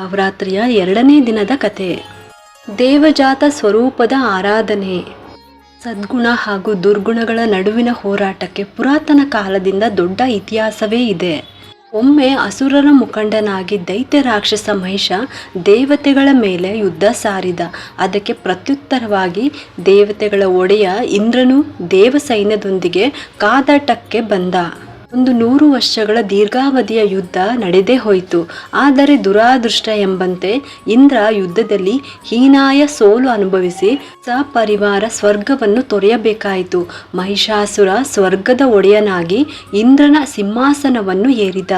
ನವರಾತ್ರಿಯ ಎರಡನೇ ದಿನದ ಕತೆ ದೇವಜಾತ ಸ್ವರೂಪದ ಆರಾಧನೆ. ಸದ್ಗುಣ ಹಾಗೂ ದುರ್ಗುಣಗಳ ನಡುವಿನ ಹೋರಾಟಕ್ಕೆ ಪುರಾತನ ಕಾಲದಿಂದ ದೊಡ್ಡ ಇತಿಹಾಸವೇ ಇದೆ. ಒಮ್ಮೆ ಅಸುರರ ಮುಖಂಡನಾಗಿ ದೈತ್ಯ ರಾಕ್ಷಸ ಮಹಿಷ ದೇವತೆಗಳ ಮೇಲೆ ಯುದ್ಧ ಸಾರಿದ. ಅದಕ್ಕೆ ಪ್ರತ್ಯುತ್ತರವಾಗಿ ದೇವತೆಗಳ ಒಡೆಯ ಇಂದ್ರನು ದೇವ ಸೈನ್ಯದೊಂದಿಗೆ ಕಾದಾಟಕ್ಕೆ ಬಂದ. ಒಂದು ನೂರು ವರ್ಷಗಳ ದೀರ್ಘಾವಧಿಯ ಯುದ್ಧ ನಡೆದೇ ಹೋಯಿತು. ಆದರೆ ದುರಾದೃಷ್ಟ ಎಂಬಂತೆ ಇಂದ್ರ ಯುದ್ಧದಲ್ಲಿ ಹೀನಾಯ ಸೋಲು ಅನುಭವಿಸಿ ಸಪರಿವಾರ ಸ್ವರ್ಗವನ್ನು ತೊರೆಯಬೇಕಾಯಿತು. ಮಹಿಷಾಸುರ ಸ್ವರ್ಗದ ಒಡೆಯನಾಗಿ ಇಂದ್ರನ ಸಿಂಹಾಸನವನ್ನು ಏರಿದ.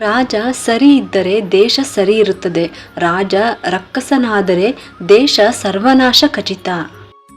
ರಾಜ ಸರಿ ಇದ್ದರೆ ದೇಶ ಸರಿ ಇರುತ್ತದೆ. ರಾಜ ರಕ್ಕಸನಾದರೆ ದೇಶ ಸರ್ವನಾಶ ಖಚಿತ.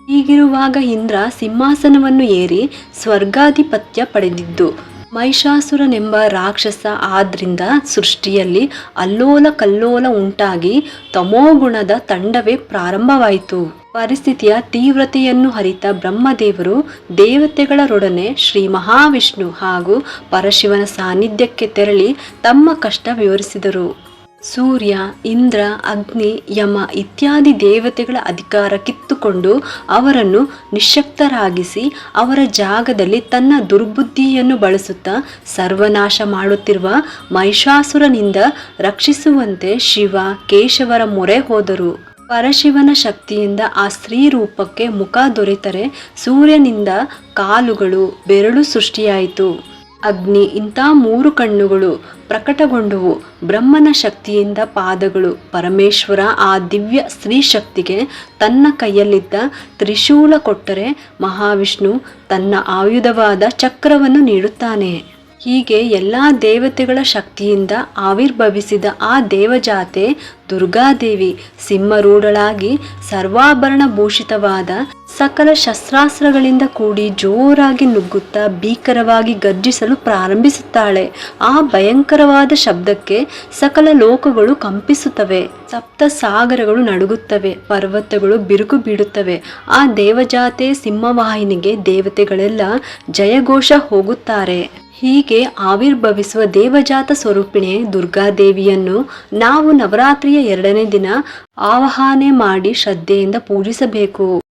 ಹೀಗಿರುವಾಗ ಇಂದ್ರ ಸಿಂಹಾಸನವನ್ನು ಏರಿ ಸ್ವರ್ಗಾಧಿಪತ್ಯ ಪಡೆದಿದ್ದು. ಮಹಿಷಾಸುರನೆಂಬ ರಾಕ್ಷಸ ಆದ್ರಿಂದ ಸೃಷ್ಟಿಯಲ್ಲಿ ಅಲ್ಲೋಲ ಕಲ್ಲೋಲ ಉಂಟಾಗಿ ತಮೋಗುಣದ ತಂಡವೇ ಪ್ರಾರಂಭವಾಯಿತು. ಪರಿಸ್ಥಿತಿಯ ತೀವ್ರತೆಯನ್ನು ಹರಿತ ಬ್ರಹ್ಮದೇವರು ದೇವತೆಗಳರೊಡನೆ ಶ್ರೀ ಮಹಾವಿಷ್ಣು ಹಾಗೂ ಪರಶಿವನ ಸಾನ್ನಿಧ್ಯಕ್ಕೆ ತೆರಳಿ ತಮ್ಮ ಕಷ್ಟ ವಿವರಿಸಿದರು. ಸೂರ್ಯ, ಇಂದ್ರ, ಅಗ್ನಿ, ಯಮ ಇತ್ಯಾದಿ ದೇವತೆಗಳ ಅಧಿಕಾರ ಕಿತ್ತುಕೊಂಡು ಅವರನ್ನು ನಿಶಕ್ತರಾಗಿಸಿ ಅವರ ಜಾಗದಲ್ಲಿ ತನ್ನ ದುರ್ಬುದ್ಧಿಯನ್ನು ಬಳಸುತ್ತಾ ಸರ್ವನಾಶ ಮಾಡುತ್ತಿರುವ ಮಹಿಷಾಸುರನಿಂದ ರಕ್ಷಿಸುವಂತೆ ಶಿವ ಕೇಶವರ ಮೊರೆ ಹೋದರು. ಪರಶಿವನ ಶಕ್ತಿಯಿಂದ ಆ ಸ್ತ್ರೀ ರೂಪಕ್ಕೆ ಮುಖ ದೊರೆತರೆ ಸೂರ್ಯನಿಂದ ಕಾಲುಗಳು ಬೆರಳು ಸೃಷ್ಟಿಯಾಯಿತು. ಅಗ್ನಿ ಇಂಥ ಮೂರು ಕಣ್ಣುಗಳು ಪ್ರಕಟಗೊಂಡವು. ಬ್ರಹ್ಮನ ಶಕ್ತಿಯಿಂದ ಪಾದಗಳು. ಪರಮೇಶ್ವರ ಆ ದಿವ್ಯ ಸ್ತ್ರೀ ಶಕ್ತಿಗೆ ತನ್ನ ಕೈಯಲ್ಲಿದ್ದ ತ್ರಿಶೂಲ ಕೊಟ್ಟರೆ ಮಹಾವಿಷ್ಣು ತನ್ನ ಆಯುಧವಾದ ಚಕ್ರವನ್ನು ನೀಡುತ್ತಾನೆ. ಹೀಗೆ ಎಲ್ಲ ದೇವತೆಗಳ ಶಕ್ತಿಯಿಂದ ಆವಿರ್ಭವಿಸಿದ ಆ ದೇವಜಾತೆ ದುರ್ಗಾದೇವಿ ಸಿಂಹರೂಢಳಾಗಿ ಸರ್ವಾಭರಣ ಭೂಷಿತವಾದ ಸಕಲ ಶಸ್ತ್ರಾಸ್ತ್ರಗಳಿಂದ ಕೂಡಿ ಜೋರಾಗಿ ನುಗ್ಗುತ್ತಾ ಭೀಕರವಾಗಿ ಗರ್ಜಿಸಲು ಪ್ರಾರಂಭಿಸುತ್ತಾಳೆ. ಆ ಭಯಂಕರವಾದ ಶಬ್ದಕ್ಕೆ ಸಕಲ ಲೋಕಗಳು ಕಂಪಿಸುತ್ತವೆ. ಸಪ್ತ ಸಾಗರಗಳು ನಡುಗುತ್ತವೆ. ಪರ್ವತಗಳು ಬಿರುಕು ಬೀಡುತ್ತವೆ ಆ ದೇವಜಾತೆ ಸಿಂಹವಾಹಿನಿಗೆ ದೇವತೆಗಳೆಲ್ಲ ಜಯಘೋಷ ಹೋಗುತ್ತಾರೆ. ಹೀಗೆ ಆವಿರ್ಭವಿಸುವ ದೇವಜಾತ ಸ್ವರೂಪಿಣೆ ದುರ್ಗಾದೇವಿಯನ್ನು ನಾವು ನವರಾತ್ರಿಯ ಎರಡನೇ ದಿನ ಆವಾಹನೆ ಮಾಡಿ ಶ್ರದ್ಧೆಯಿಂದ ಪೂಜಿಸಬೇಕು.